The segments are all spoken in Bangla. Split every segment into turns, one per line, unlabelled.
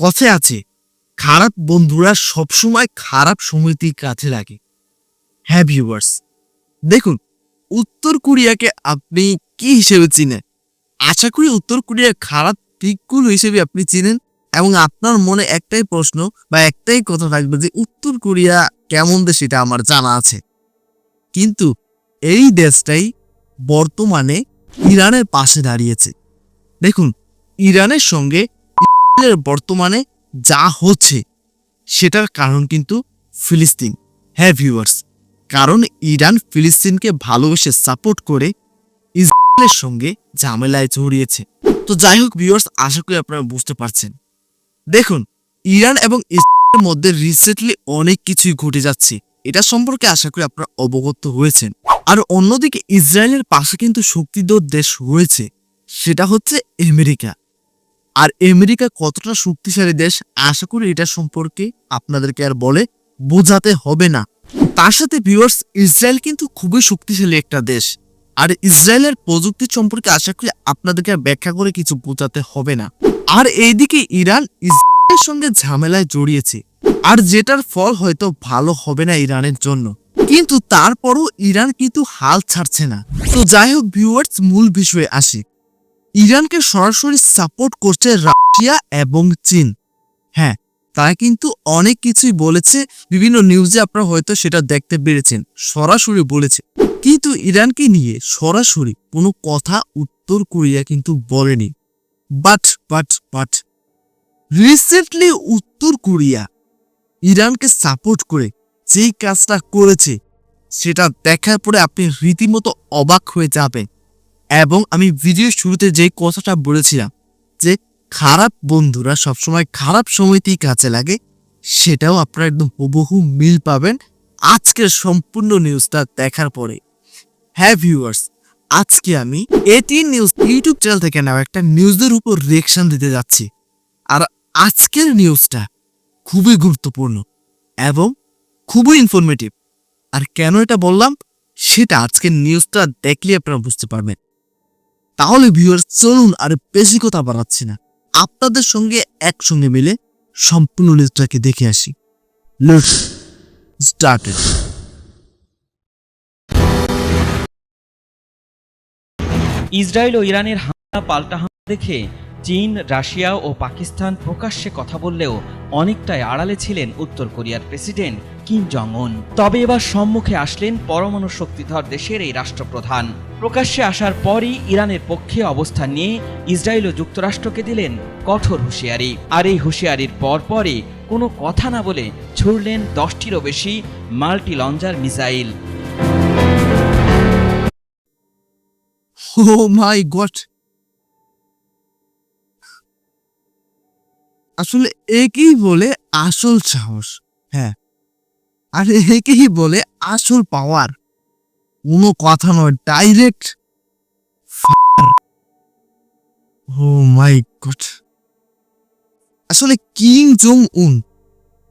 কথায় আছে। খারাপ বন্ধুরা সবসময় খারাপ সময়তেই কাছে লাগে। হ্যাঁ ভিউয়ার্স দেখুন, উত্তর কোরিয়াকে আপনি কি হিসেবে চিনেন? আশা করি উত্তর কোরিয়ার খারাপ দিকগুলো হিসেবে আপনি চিনেন এবং আপনার মনে একটাই প্রশ্ন বা একটাই কথা থাকবে যে উত্তর কোরিয়া কেমন দেশ এটা আমার জানা আছে। কিন্তু এই দেশটাই বর্তমানে ইরানের পাশে দাঁড়িয়েছে। দেখুন, ইরানের সঙ্গে বর্তমানে যা হচ্ছে, সেটার কারণ কিন্তু ফিলিস্তিন। হ্যাঁ ভিউয়ার্স কারণ ইরান ফিলিস্তিনকে ভালোবেসে সাপোর্ট করে ইসরায়েলের সঙ্গে ঝামেলায় জড়িয়েছে। তো যাই হোক ভিউয়ার্স আশা করি আপনারা বুঝতে পারছেন। দেখুন, ইরান এবং ইসরায়েলের মধ্যে রিসেন্টলি অনেক কিছুই ঘটে যাচ্ছে। এটা সম্পর্কে আশা করি আপনারা অবগত হয়েছেন। আর অন্যদিকে, ইসরায়েলের পাশে কিন্তু শক্তিধর দেশ রয়েছে। সেটা হচ্ছে আমেরিকা। আর আমেরিকা কতটা শক্তিশালী দেশ, আশা করি এটা সম্পর্কে আপনাদেরকে আর বলে বোঝাতে হবে না। তার সাথে ভিউয়ার্স ইসরায়েল কিন্তু খুবই শক্তিশালী একটা দেশ। আর ইসরায়েলের প্রযুক্তি সম্পর্কে আশা করি আপনাদেরকে ব্যাখ্যা করে কিছু বোঝাতে হবে না। আর এইদিকে ইরান ইসরায়েলের সঙ্গে ঝামেলায় জড়িয়েছে। আর যেটার ফল হয়তো ভালো হবে না ইরানের জন্য। কিন্তু তারপরও ইরান কিন্তু হাল ছাড়ছে না। তো যাই হোক ভিউয়ার্স মূল বিষয়ে আসি। ইরানকে সরাসরি সাপোর্ট করছে রাশিয়া এবং চীন। হ্যাঁ তারা কিন্তু অনেক কিছুই বলেছে, বিভিন্ন নিউজে আপনারা হয়তো সেটা দেখতে পেরেছেন, সরাসরি বলেছে। কিন্তু ইরানকে নিয়ে সরাসরি কোনো কথা উত্তর কোরিয়া কিন্তু বলেনি। বাট বাট বাট, রিসেন্টলি উত্তর কোরিয়া ইরানকে সাপোর্ট করে যেই কাজটা করেছে, সেটা দেখার পরে আপনি রীতিমতো অবাক হয়ে যাবেন। এবং আমি ভিডিওর শুরুতে যে কথাটা বলেছিলাম, যে খারাপ বন্ধুরা সবসময় খারাপ সময়তেই কাজে লাগে, সেটাও আপনারা একদম হুবহু মিল পাবেন আজকের সম্পূর্ণ নিউজটা দেখার পরে। হ্যাঁ ভিউয়ার্স আজকে আমি এটিন নিউজ ইউটিউব চ্যানেল থেকে নেওয়া একটা নিউজের উপর রিয়েকশন দিতে যাচ্ছি। আর আজকের নিউজটা খুবই গুরুত্বপূর্ণ এবং খুবই ইনফরমেটিভ আর কেন এটা বললাম, সেটা আজকের নিউজটা দেখলে আপনারা বুঝতে পারবেন। তাহলে ভিউয়ার্স চলুন আর বেশি কথা বাড়াচ্ছি না। আপনাদের সঙ্গে একসঙ্গে মিলে সম্পূর্ণ লিস্টটাকে দেখে আসি। লেটস স্টার্টেড
ইসরায়েল ও ইরানের হামলা পাল্টা হামলা দেখে চীন, রাশিয়া ও পাকিস্তান প্রকাশ্যে কথা বললেও অনেকটাই আড়ালে ছিলেন উত্তর কোরিয়ার প্রেসিডেন্ট কিম জং উন তবে এবার সম্মুখে আসলেন পরমাণু শক্তিধর দেশের এই রাষ্ট্রপ্রধান। প্রকাশ্যে আসার পরই ইরানের পক্ষে অবস্থান নিয়ে ইসরায়েল ও যুক্তরাষ্ট্রকে দিলেন কঠোর হুঁশিয়ারি। আর এই হুঁশিয়ারির পরপরই কোনো কথা না বলে ছুড়লেন দশটিরও বেশি multi launcher missile.
Oh my god আসলে একেই বলে আসল সাহস হ্যাঁ। আর একেই বলে আসল পাওয়ার কোনো কথা নয় ডাইরেক্ট ও মাই গড আসলে কিং জং উন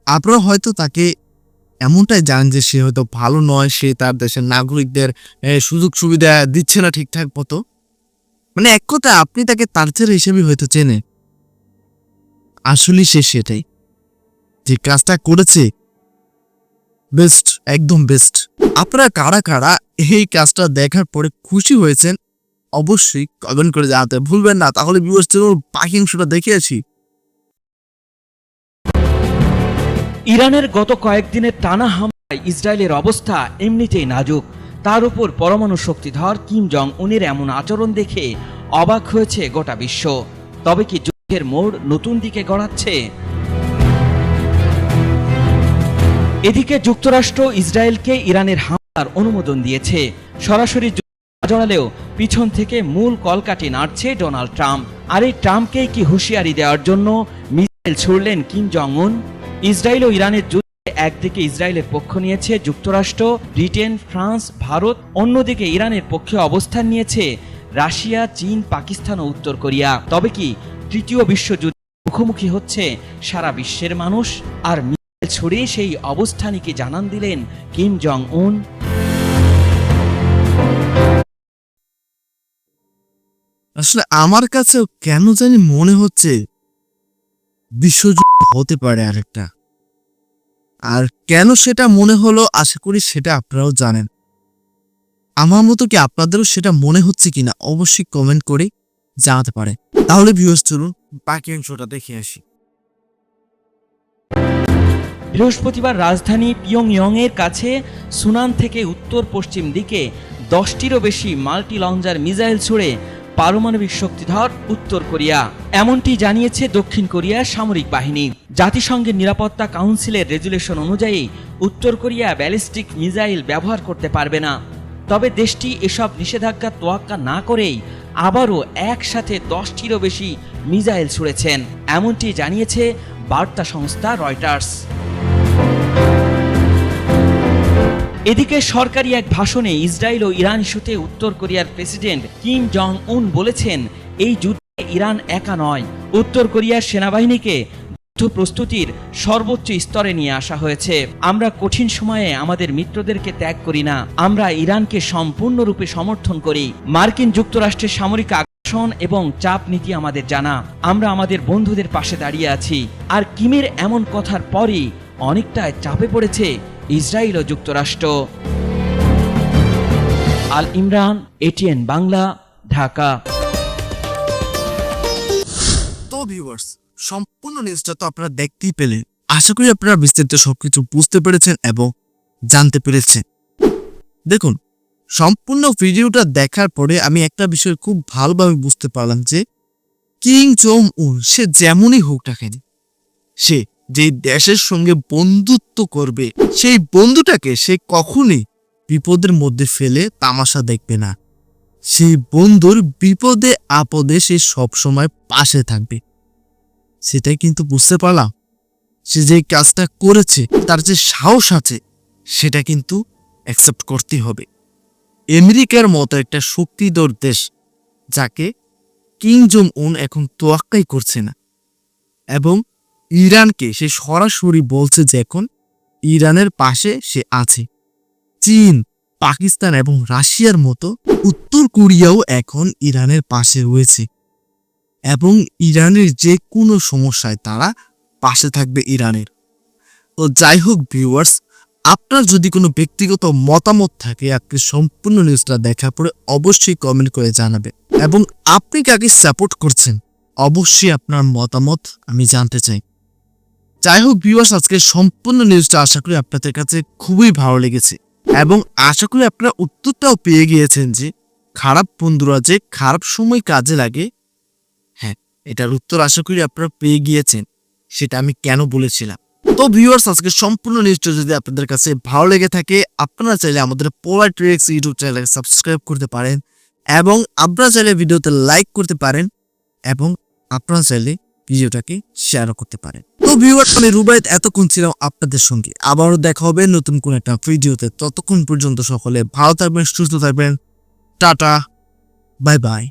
আপনারা হয়তো তাকে এমনটাই জানেন যে সে হয়তো ভালো নয়, সে তার দেশের নাগরিকদের সুযোগ সুবিধা দিচ্ছে না ঠিকঠাক মতো। মানে এক কথা আপনি তাকে তার হিসেবে হয়তো চেনে আসলে সে সেটাই। যে কাজটা করেছে বেস্ট একদম বেস্ট আপনারা কারা কারা এই কাজটা দেখার পরে খুশি হয়েছেন, অবশ্যই কমেন্ট করে জানাতে ভুলবেন না। তাহলে ভিউয়ার্স চলুন বাকি অংশটা দেখে আসি।
ইরানের গত কয়েকদিনের টানা হামলায় ইসরায়েলের অবস্থা এমনিতেই নাজুক। তার উপর পরমাণু শক্তিধর কিম জং উনের এমন আচরণ দেখে অবাক হয়েছে গোটা বিশ্ব। তবে কি যুদ্ধের মোড় নতুন দিকে গড়াচ্ছে। এদিকে যুক্তরাষ্ট্র ইসরায়েলকে ইরানের হামলার অনুমোদন দিয়েছে। সরাসরি জড়ালেও পিছন থেকে মূল কলকাঠি নাড়ছে ডোনাল্ড ট্রাম্প। আর এই ট্রাম্পকেই কি হুঁশিয়ারি দেওয়ার জন্য মিসাইল ছুড়লেন কিম জং উন ইসরায়েল ও ইরানের যুদ্ধে একদিকে ইসরায়েলের পক্ষ নিয়েছে যুক্তরাষ্ট্র, ব্রিটেন, ফ্রান্স, ভারত, অন্যদিকে ইরানের পক্ষে অবস্থান নিয়েছে রাশিয়া, চীন, পাকিস্তান ও উত্তর কোরিয়া। তবে কি তৃতীয় বিশ্বযুদ্ধ মুখোমুখি হচ্ছে। সারা বিশ্বের মানুষ আর মিসাইল ছড়িয়ে সেই অবস্থানকে জানান দিলেন কিম জং উন
আসলে আমার কাছেও কেন জানি মনে হচ্ছে বিশ্বযুদ্ধ হতে পারে আরেকটা। আর কেন সেটা মনে হলো আশা করি সেটা আপনারাও জানেন। আমার মতো কি আপনাদেরও সেটা মনে হচ্ছে কিনা অবশ্যই কমেন্ট করে জানাতে পারে। তাহলে ভিউয়ার্স চলুন বাকি অংশটা দেখে আসি।
বৃহস্পতিবার রাজধানী পিয়ংইয়ং এর কাছে সুনান থেকে উত্তর পশ্চিম দিকে দশটিরও বেশি মাল্টি লঞ্জার মিসাইল ছুড়ে পারমাণবিক শক্তিধর উত্তর কোরিয়া। এমনটি জানিয়েছে দক্ষিণ কোরিয়ার সামরিক বাহিনী। জাতিসংঘের নিরাপত্তা কাউন্সিলের রেজুলেশন অনুযায়ী উত্তর কোরিয়া ব্যালিস্টিক মিসাইল ব্যবহার করতে পারবে না। তবে দেশটি এসব নিষেধাজ্ঞা তোয়াক্কা না করেই আবারও একসাথে দশটিরও বেশি মিজাইল ছুড়েছেন। এমনটি জানিয়েছে বার্তা সংস্থা রয়টার্স। এদিকে সরকারি এক ভাষণে ইসরায়েল ও ইরান ইস্যুতে উত্তর কোরিয়ার প্রেসিডেন্ট কিম জং উন বলেছেন, এই যুদ্ধে ইরান একা নয়। উত্তর কোরিয়ার সেনাবাহিনীকে যুদ্ধ প্রস্তুতির সর্বোচ্চ স্তরে নিয়ে আসা হয়েছে। আমরা কঠিন সময়ে আমাদের মিত্রদেরকে ত্যাগ করি না। আমরা ইরানকে সম্পূর্ণরূপে সমর্থন করি। মার্কিন যুক্তরাষ্ট্রের সামরিক আগ্রাসন এবং চাপ নীতি আমাদের জানা। আমরা আমাদের বন্ধুদের পাশে দাঁড়িয়ে আছি। আর কিমের এমন কথার পরই অনেকটাই চাপে পড়েছে ইসরায়েল ও যুক্তরাষ্ট্র। আল ইমরান, এটিএন বাংলা, ঢাকা।
তো ভিউয়ার্স সম্পূর্ণ নিউজটা তো আপনারা দেখতেই পেলেন। আশা করি আপনারা বিস্তারিত সবকিছু বুঝতে পেরেছেন এবং জানতে পেরেছেন। দেখুন, সম্পূর্ণ ভিডিওটা দেখার পরে আমি একটা বিষয় খুব ভালোভাবে বুঝতে পারলাম যে, কিং জং উন, সে যেমনই হোক না কেন, সে যে দেশের সঙ্গে বন্ধুত্ব করবে, সেই বন্ধুটাকে সে কখনই বিপদের মধ্যে ফেলে তামাশা দেখবে না। সেই বন্ধুর বিপদে আপদে সে সবসময় পাশে থাকবে। সেটাই কিন্তু বুঝতে পারলাম। সে যে কাজটা করেছে, তার যে সাহস আছে, সেটা কিন্তু অ্যাকসেপ্ট করতে হবে। আমেরিকার মতো একটা শক্তিধর দেশ, যাকে কিং জং উন এখন তোয়াক্কাই করছে না। এবং ইরানকে সে সরাসরি বলছে যে এখন ইরানের পাশে সে আছে। চীন, পাকিস্তান এবং রাশিয়ার মতো উত্তর কোরিয়াও এখন ইরানের পাশে রয়েছে। এবং ইরানের যে কোনো সমস্যায় তারা পাশে থাকবে ইরানের। তো যাই হোক ভিউয়ার্স আপনার যদি কোনো ব্যক্তিগত মতামত থাকে, আপনি সম্পূর্ণ নিউজটা দেখার পরে অবশ্যই কমেন্ট করে জানাবে এবং আপনি কাকে সাপোর্ট করছেন? অবশ্যই আপনার মতামত আমি জানতে চাই। যাই হোক ভিউয়ার্স আজকে সম্পূর্ণ নিউজটা আশা করি আপনাদের কাছে খুবই ভালো লেগেছে। এবং আশা করি আপনারা উত্তরটাও পেয়ে গিয়েছেন যে, খারাপ বন্ধুরা যে খারাপ সময় কাজে লাগে হ্যাঁ এটার উত্তর আশা করি আপনারা পেয়ে গিয়েছেন, সেটা আমি কেন বলেছিলাম। তো ভিউয়ার্স আজকে সম্পূর্ণ নিউজটা যদি আপনাদের কাছে ভালো লেগে থাকে, আপনারা চাইলে আমাদের পোলার ট্রিক্স ইউটিউব চ্যানেলকে সাবস্ক্রাইব করতে পারেন এবং আপনারা চাইলে ভিডিওতে লাইক করতে পারেন এবং আপনারা চাইলে ভিডিওটাকে শেয়ারও করতে পারেন। তো ভিউয়ার্স আমি রুবাইত এতক্ষণ ছিলাম আপনাদের সঙ্গে। আবারও দেখা হবে নতুন কোন একটা ভিডিওতে। ততক্ষণ পর্যন্ত সকলে ভালো থাকবেন, সুস্থ থাকবেন। Tata bye bye